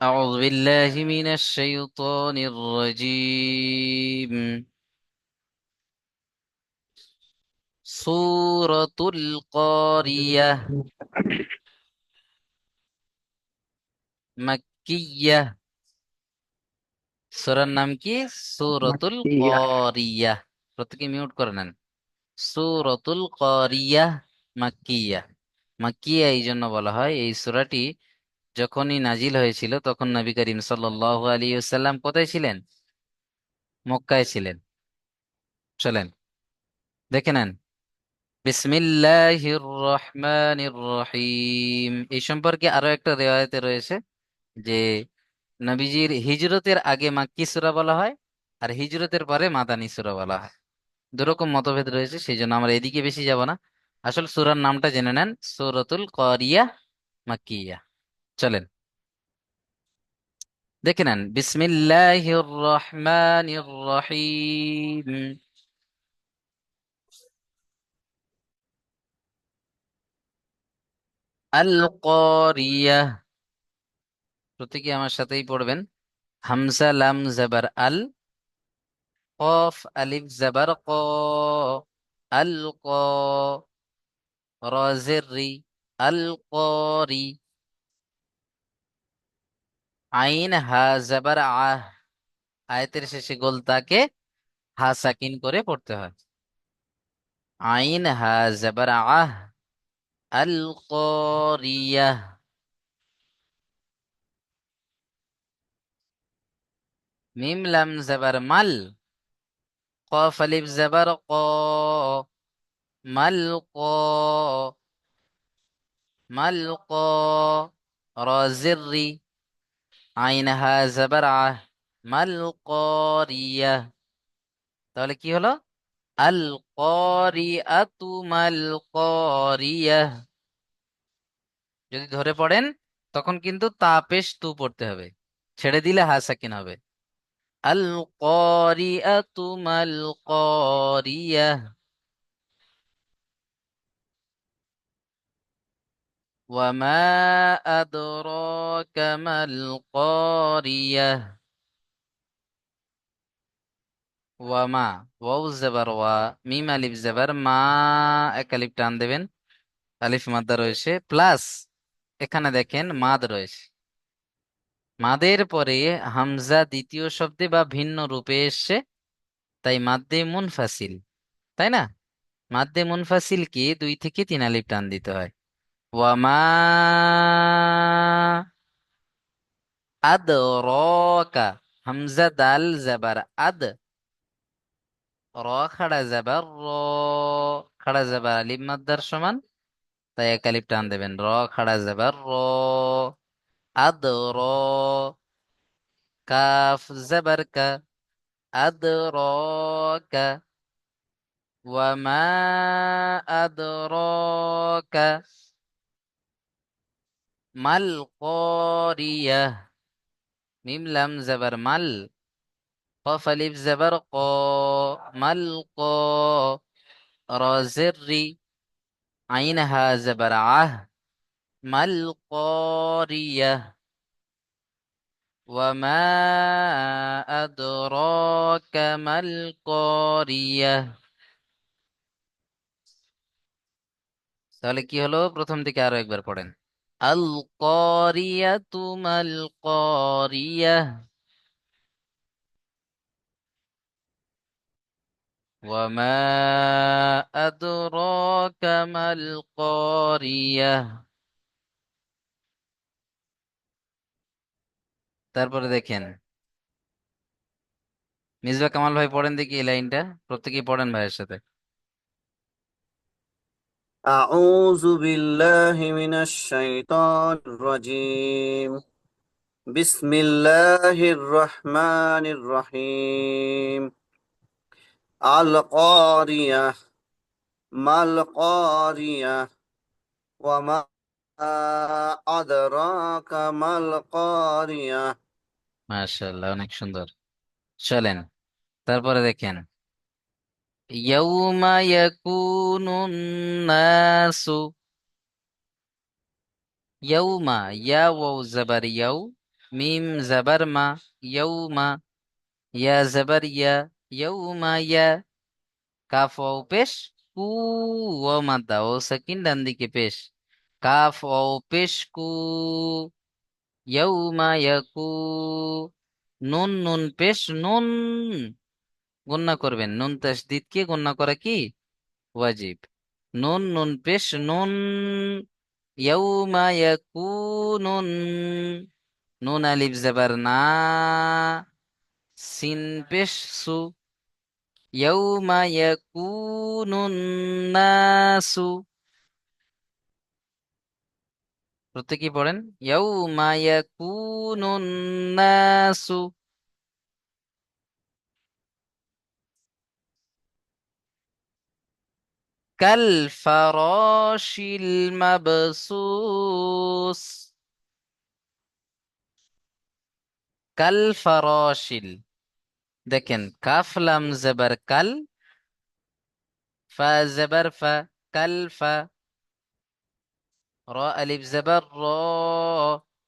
أعوذ بالله من الشيطان الرجيم سورة القارية مكية সূরার নাম কি সূরাতুল মাক্কিয়া কারিয়া প্রত্যেকে মিউট করে নেন সূরাতুল কারিয়া মাক্কিয়া মাক্কিয়া এই জন্য বলা হয় এই সূরাটি যখনই নাজিল হয়েছিল, তখন নবী করিম সাল্লাল্লাহু আলাইহি ওয়াসাল্লাম কোথায় ছিলেন? মক্কায় ছিলেন। চলেন, দেখে নেন। বিসমিল্লাহির রহমানির রহিম। এই সম্পর্কে আরও একটা রেওয়ায়েতে রয়েছে যে, নবীজির হিজরতের আগে মাক্কি সূরা বলা হয় আর হিজরতের পরে মাদানী সূরা বলা হয়। দুরকম মতভেদ রয়েছে সেই জন্য আমরা এদিকে বেশি যাব না। আসল সূরার নামটা জেনে নেন, সূরাতুল করিয়া মাক্কিয়া। চলেন দেখে নেন বিসমিল্লাহির রহমানির রহিম আল কারিয়া প্রত্যেকে আমার সাথেই পড়বেন। হামজা লাম জাবার আল, কফ আলিফ জাবার ক, আল ক রজের রি, আল করি আইন হা জাবার আহ আয়াতের শেষে গোল তাকে হা সাকিন করে পড়তে হয়। আইন হা জাবার আহ আল করিয়া মিম লাম জাবার মাল, কফ আলিফ জাবার ক, মাল ক মাল ক রজের রি আইন হা জাবার মাল করিয়া। তাহলে কি হলো? আল করিআতু মাল করিয়াহ যদি ধরে পড়েন, তখন কিন্তু তা পেশ তু পড়তে হবে। ছেড়ে দিলে হা সাকিন হবে। আল করিআতু মাল করিয়াহ ওয়ামা আদরাকা মাল করিয়াহ ওয়ামা ওয়াউ জবর ওয়া মিম আলিফ জবর মা এক আলিফ টান দেবেন আলিফ মাদ্দা রয়েছে প্লাস এখানে দেখেন মাদ রয়েছে। মাদের পরে হামজা দ্বিতীয় শব্দে বা ভিন্ন রূপে এসছে, তাই মাদ্দে মুনফাসিল, তাই না? মাদ্দে মুনফাসিলকে দুই থেকে তিন আলিফ টান দিতে হয়। ওয়ামা আদ রকা হামজা দাল জাবার আদ র খাড়া যাবার র খাড়া যাবার আলিম মাদ্দার সমান তাই এক আলিফ টান দেবেন। র খাড়া যাবার র আদ র কাফ যাবার কা আদ র কা ওয়ামা আদ র কা मल कौरिया। मीम लम जबर मल। खफ जबर को। मल को। रोजर्री आइन हा जबर आह मल कौरिया। वमा अदराक मल कौरिया। তাহলে কি হলো প্রথম থেকে আরো একবার পড়েন কারিয়াতু মাল কারিয়া ওয়ামা আদরাকা মাল কারিয়া তারপরে দেখেন। মিসবা কামাল ভাই পড়েন দেখি এই লাইনটা। প্রত্যেকেই পড়েন ভাইয়ের সাথে। أعوذ بالله من الشيطان الرجيم بسم الله الرحمن الرحيم القارية ما القارية وما أدراك ما القارية মাশাআল্লাহ অনেক সুন্দর চলেন তারপরে দেখেন মা ও ও ডান দিকে পেশ কাফ ওয়াও পেশ কু ইয়াউমা ইয়াকু নুন নুন পেশ নুন গুন্না করবেন। নুন তাসদিদ কে গুন্না করা কি? ওয়াজিব। নুন নুন পেশ, নুন ইয়াউমা ইয়াকুনুন। নুন আলিফ জবর না। সিন পেশ সু। ইয়াউমা ইয়াকুনুন নাসু। প্রত্যেকেই পড়েন। ইয়াউমা ইয়াকুনুন নাসু। কাল ফারাশিল মাবসুস কাল ফারাশিল দেখেন কাফ লাম জবর কাল ফা জবর ফা কাল ফা র আলিফ জবর র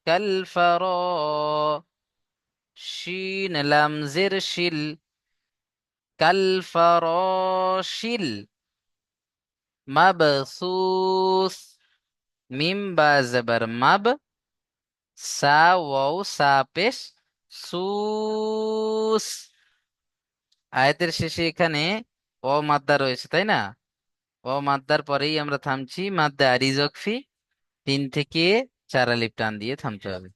কাল ফারা শিন লাম জির শিল কাল ফারাশিল মাবসুস মিম বা জবর মাব সা ওয়াও সা পেশ সুস আয়াতের শেষে এখানে অ মাদ্দা রয়েছে তাই না অ মাদ্দার পরেই আমরা থামছি মাদ্দা আরিজকফি তিন থেকে চার আলিফ টান দিয়ে থামতে হবে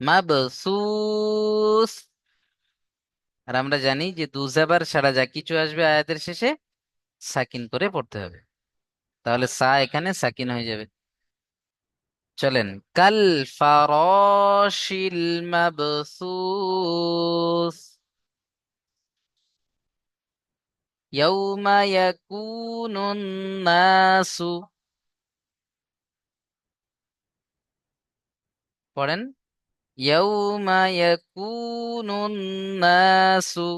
মাবসুস আর আমরা জানি যে দুজাবার ছাড়া যা কিছু আসবে আয়াতের শেষে সাকিন করে পড়তে হবে। তাহলে সা এখানে সাকিন হয়ে যাবে। চলেন। কাল ফারাশিল মাবসুস। ইয়াউমা ইয়াকুনুন নাসু। পড়েন। ইয়াউমা ইয়াকুনুন নাসু।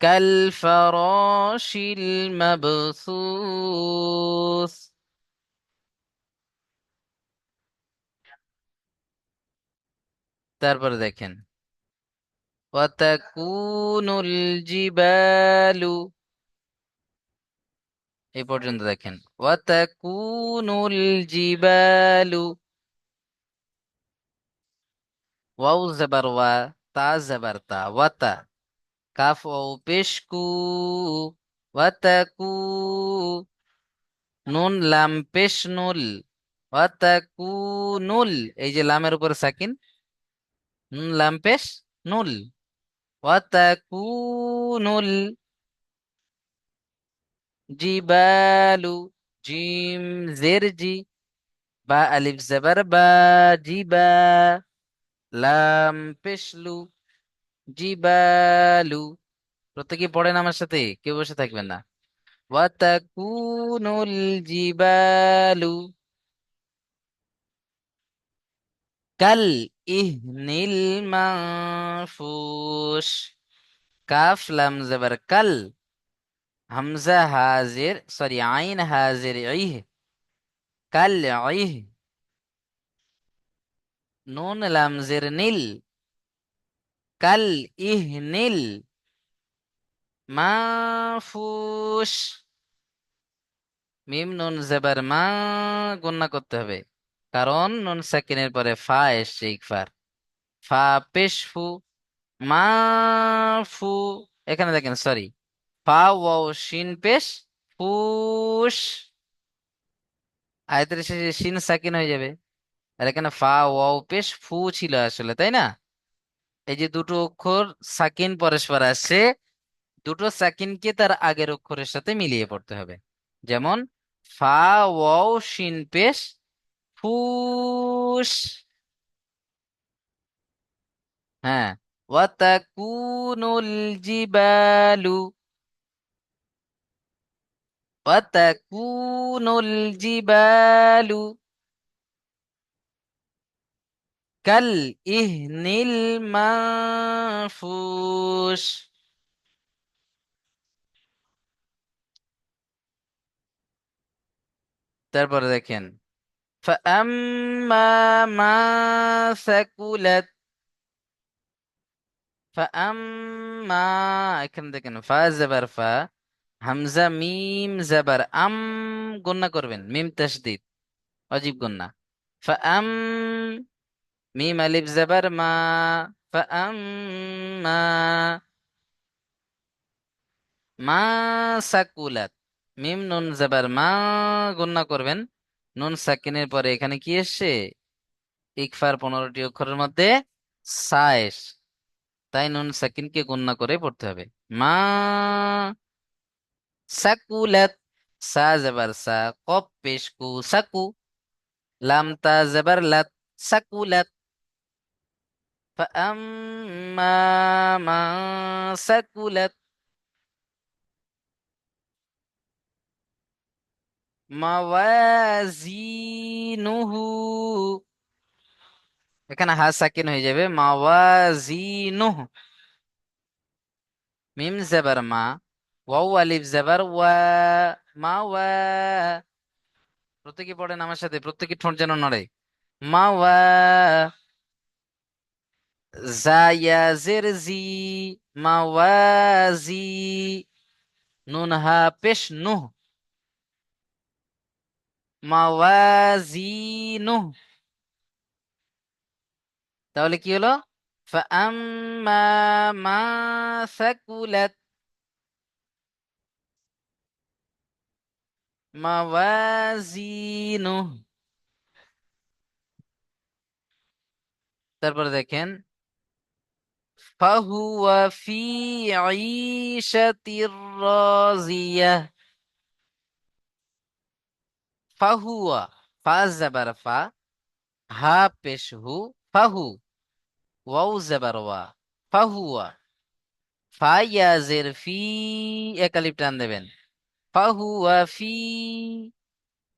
কাল ফারাশিল মাবসুস তারপরে দেখেন ওয়াতাকুনুল জিবালু এই পর্যন্ত দেখেন ওয়াতাকুনুল জিবালু ওয়াও জবর ওয়া তা জবর তা ওয়াতা কাফ পেশকু, ওয়াতাকু, নুন লাম পেশ নুল ওয়াতাকুনুল এই যে লামের উপর সাকিন, নুন লাম পেশ নুল ওয়াতাকুনুল জিবালু, জিম জের জি বা আলিফ জবর বা জিবা, লাম পেশলু জিবালু প্রত্যেকে পড়েন আমার সাথে, কেউ বসে থাকবেন না। ওয়াতাকুনুল জিবালু। কাল ইহনিল মানফুস কাফ লাম জবর কাল। হামজা হাজির, সরি, আইন হাজির ইহ। কাল ইহ। নুন লাম জির নীল। কাল ইহ নীল মাফুস। মিম নুন জবর মা গুন্না করতে হবে। কারণ নুন সাকিনের পরে ফা এসছে ইকফার। ফা পেশ ফু মাফু এখানে দেখেন সরি ফা, ওয়াও, শিন পেশ, ফুস। আয়তের শেষে শিন সাকিন হয়ে যাবে। আর এখানে ফা, ওয়াও, পেশ, ফু ছিল আসলে, তাই না? এই যে দুটো অক্ষর সাকিন পরস্পর আসছে, দুটো সাকিনকে তার আগের অক্ষরের সাথে মিলিয়ে পড়তে হবে। যেমন, ফা, ওয়াও, শিন, পেশ, ফুস। হ্যাঁ ওয়াতাকুনুল জিবালু। ওয়াতাকুনুল জিবালু। কাল ইহনিল মানফুস তারপরে দেখেন فأما ما ثقلت فأما এখানে দেখেন ফা জবর ফা হামজা মিম জবর আম গুন্না করবেন মিম তাসদিদ অজীব গুন্না ফাআম মিম আলিফ জবর মা ফাআম্মা মা সাকুলাত মিম নুন জবর মা গুন্না করবেন। নুন সাকিনের পরে এখানে কি এসছে? ইকফার পনেরোটি অক্ষরের মধ্যে সায়েস তাই নুন সাকিনকে গুন্না করে পড়তে হবে। মা সাকুলাত, সা জবর সা, কপ পেশ কু সাকু। লাম তা জবর লাত, সাকুলাত। فأما ما ثقلت موازينه এখানে হা সাকিন হয়ে যাবে মাওয়াজিনুহ মিম জবর মা ওয়াও আলিফ জবর ওয়া মা ওয়া প্রত্যেকে পড়েন আমার সাথে প্রত্যেকে ঠোঁট যেন নড়ে মা ওয়া জায়া জের জি মাওয়াজি নুন হা পেশ নুহ মাওয়াজিনুহ তাহলে কি হলো فأما ما ثقلت موازينه তারপরে দেখেন فهو في عيشة راضية فهو فا زبر فا হা পেশ হু ফাহু ওয়াও জবর ওয়া ফাহুয়া ফা ইয়া জের ফি একালিপ টান দেবেন ফাহুয়া ফি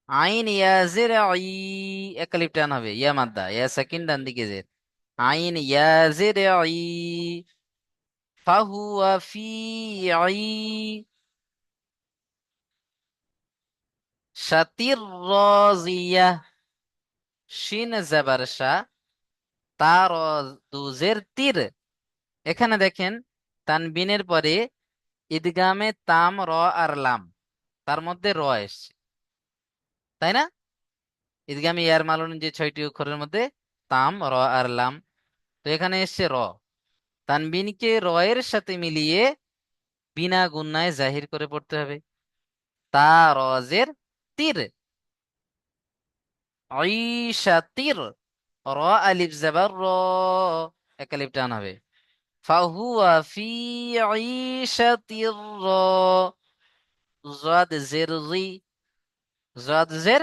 আইন ইয়া জের আই একালিপ টান হবে ইয়া মাদ্দা ইয়া সেকেন্ড ডান দিকে জের জের আই ফাহুয়া ফি আই শাতির রাজিয়া শিন জবর শা তার দুজের তীর এখানে দেখেন, তানবিনের পরে ঈদগামে তাম, র আর লাম, তার মধ্যে র এসছে। তাই না? ঈদগামে ইয়ার মালুন যে ছয়টি অক্ষরের মধ্যে তাম, র আর লাম তো এখানে এসছে র। তানবিনকে র এর সাথে মিলিয়ে বিনা গুন্নায় জাহির করে পড়তে হবে। তা রজের তীর। তীর। র আলিফ জবর র। এক আলিফ টান হবে। ফাহুয়া ফি ঈশাতির র। জাদ জের জি জাদ জের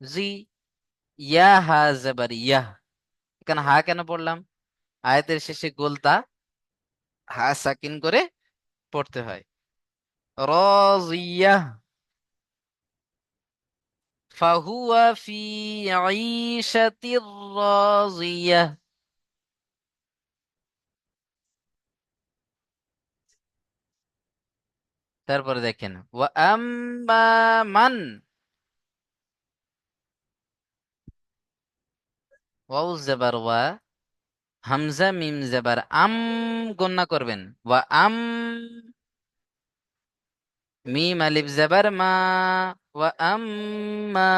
জি ইয়া হা জবর ইয়াহ। এখানে হা কেন পড়লাম? আয়াতের শেষে গোলতা হা সাকিন করে পড়তে হয়। রাজিয়াহ ফাহুয়া তারপরে দেখেন, ওয়া মান ওয়াও জবর ওয়া হামজা, মিম, জবর আম গন্না করবেন। ওয়া আম, মিম, আলিফ, জবর মা। ওয়া আম্মা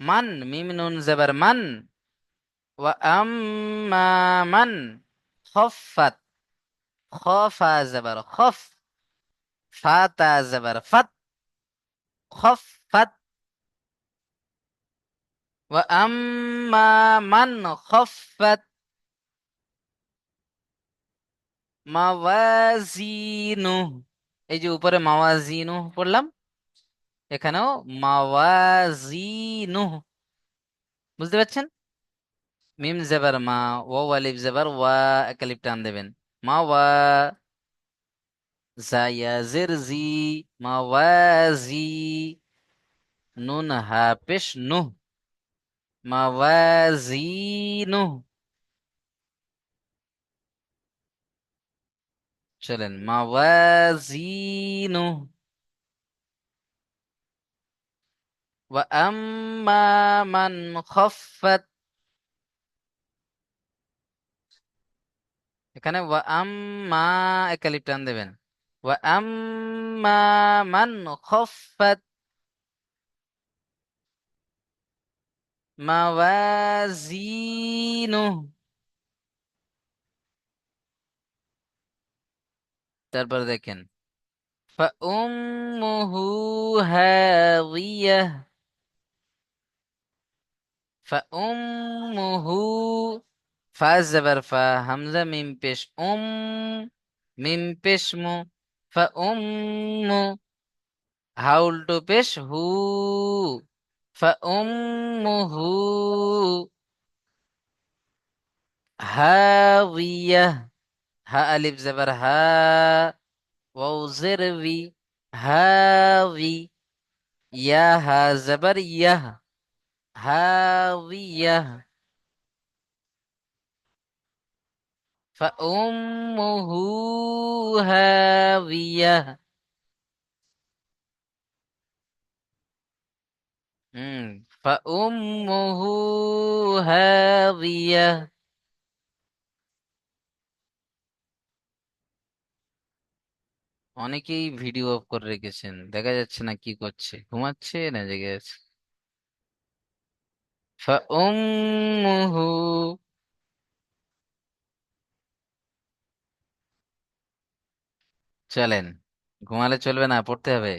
মান, মিম, নুন, জবর মান। ওয়া আম্মা মান। খফাত খফা, জবর খফ। ফাতা জবর ফাত। খফাত وأما من خفت মাওয়াজিনু এই যে উপরে মাওয়াজিনু পড়লাম এখানেও মাওয়াজিনু বুঝতে পারছেন মিম জেবার মা ও আলিফ জেবার ওয়া এক আলিফ টান দেবেন মাওয়া জায়া জের জি মাওয়াজি নুন হা পেশ নুহ মাওয়াজিনু চলেন মাওয়াজিনু ওয়া আম্মা মান খফফাত এখানে ওয়া আম্মা একালিপ টান দেবেন। ওয়া আম্মা মান খফফাত মাওয়াজিনু তারপর দেখেন فأمه هاوية فأمه ফা জবর ফা হামজা মিম পেশ উম মিম পেশ মু فأمه হা উল্টো পেশ হু فأمه هاوية. ها ألف زبر ها. واو زروي هاوي. يا ها زبر يا هاوية. فأمه هاوية. হুম فأمه هاوية অনেকেই ভিডিও অফ করে রেখেছেন দেখা যাচ্ছে না কি করছে ঘুমাচ্ছে না জেগে আছে فأمه চলেন ঘুমালে চলবে না পড়তে হবে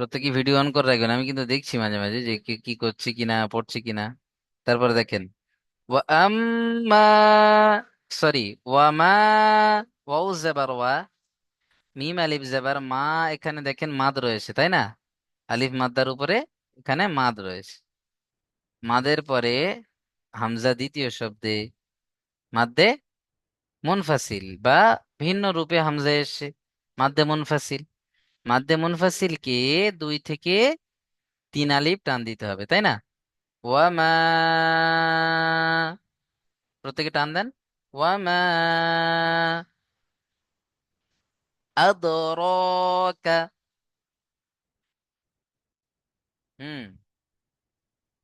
প্রত্যেকে ভিডিও অন করে রাখবেন। আমি কিন্তু দেখছি মাঝে মাঝে যে কে, কি করছে কিনা, পড়ছে কিনা। তারপরে দেখেন। ওয়া সরি ওয়া মা জেবার, ওয়া মিম আলিফ জেবার, মা এখানে দেখেন মাদ রয়েছে, তাই না? আলিফ মাদ্দার উপরে এখানে মাদ রয়েছে। মাদের পরে হামজা দ্বিতীয় শব্দে মাদ্দে মুনফাসিল বা ভিন্ন রূপে হামজা এসে মাদ্দে মুনফাসিল। মাদ্দে মুনফাসিলকে দুই থেকে তিন আলিফ টান দিতে হবে, তাই না? ওয়ামা প্রত্যেকে টান দেন। ওয়ামা আদরাকা। হুম।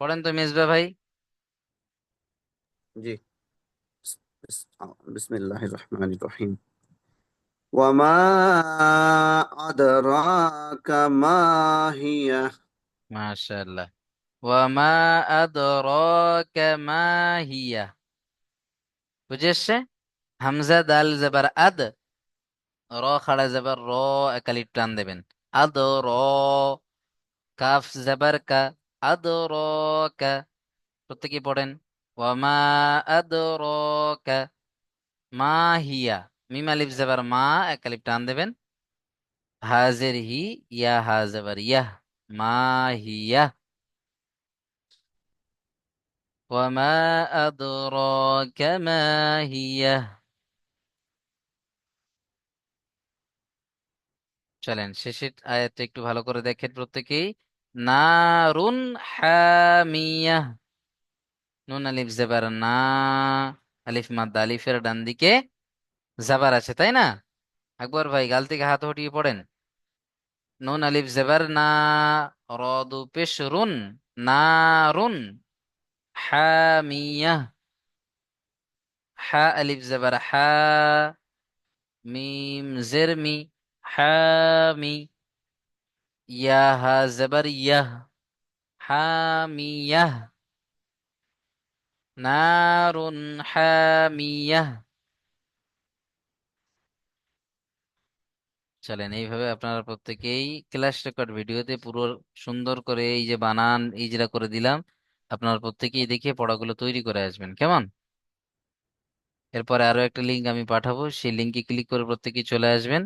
পড়েন তো মেজবা ভাই। জি। বিসমিল্লাহির রহমানির রহিম। وما أدراك ما هي মাশাআল্লাহ ওয়ামা আদরাকা মা হিয়া বুঝে এসছে হামজা দাল জবর আদ র খাড়া জবর র একালিপ টান দেবেন আদ র কাফ জবর কা আদ র কা প্রত্যেকে পড়েন ওয়ামা আদ র কা মা হিয়া মিম আলিফ জবর মা, এক একালিপ টান দেবেন। হাজের হি, ইয়া হা ইয়াহ, মা হিয়া ওয়ামা আদরাকা মা হিয়া চলেন, শেষের আয়াতটা একটু ভালো করে দেখেন প্রত্যেকেই। নারুন হামিয়া। নুন আলিফ জেবার না, আলিফ মাদ আলিফের ডান দিকে। জাবার আছে, তাই না? আকবর ভাই, গাল থেকে হাত হটিয়ে পড়েন। নুন আলিফ জেবার না রদু পেশ রুন নারুন হামিয়া হা আলিফ জেবার হা, মিম জের মি হামি ইয়া হা জেবার ইয়াহ হামিয়াহ নারুন হামিয়াহ চলেন, এইভাবে আপনারা প্রত্যেকেই ক্লাস রেকর্ড ভিডিওতে পুরো সুন্দর করে এই যে বানান, এই ইজরা করে দিলাম, আপনারা প্রত্যেকেই দেখে পড়াগুলো তৈরি করে আসবেন, কেমন? এরপরে আরও একটা লিঙ্ক আমি পাঠাবো, সেই লিঙ্কে ক্লিক করে প্রত্যেকেই চলে আসবেন।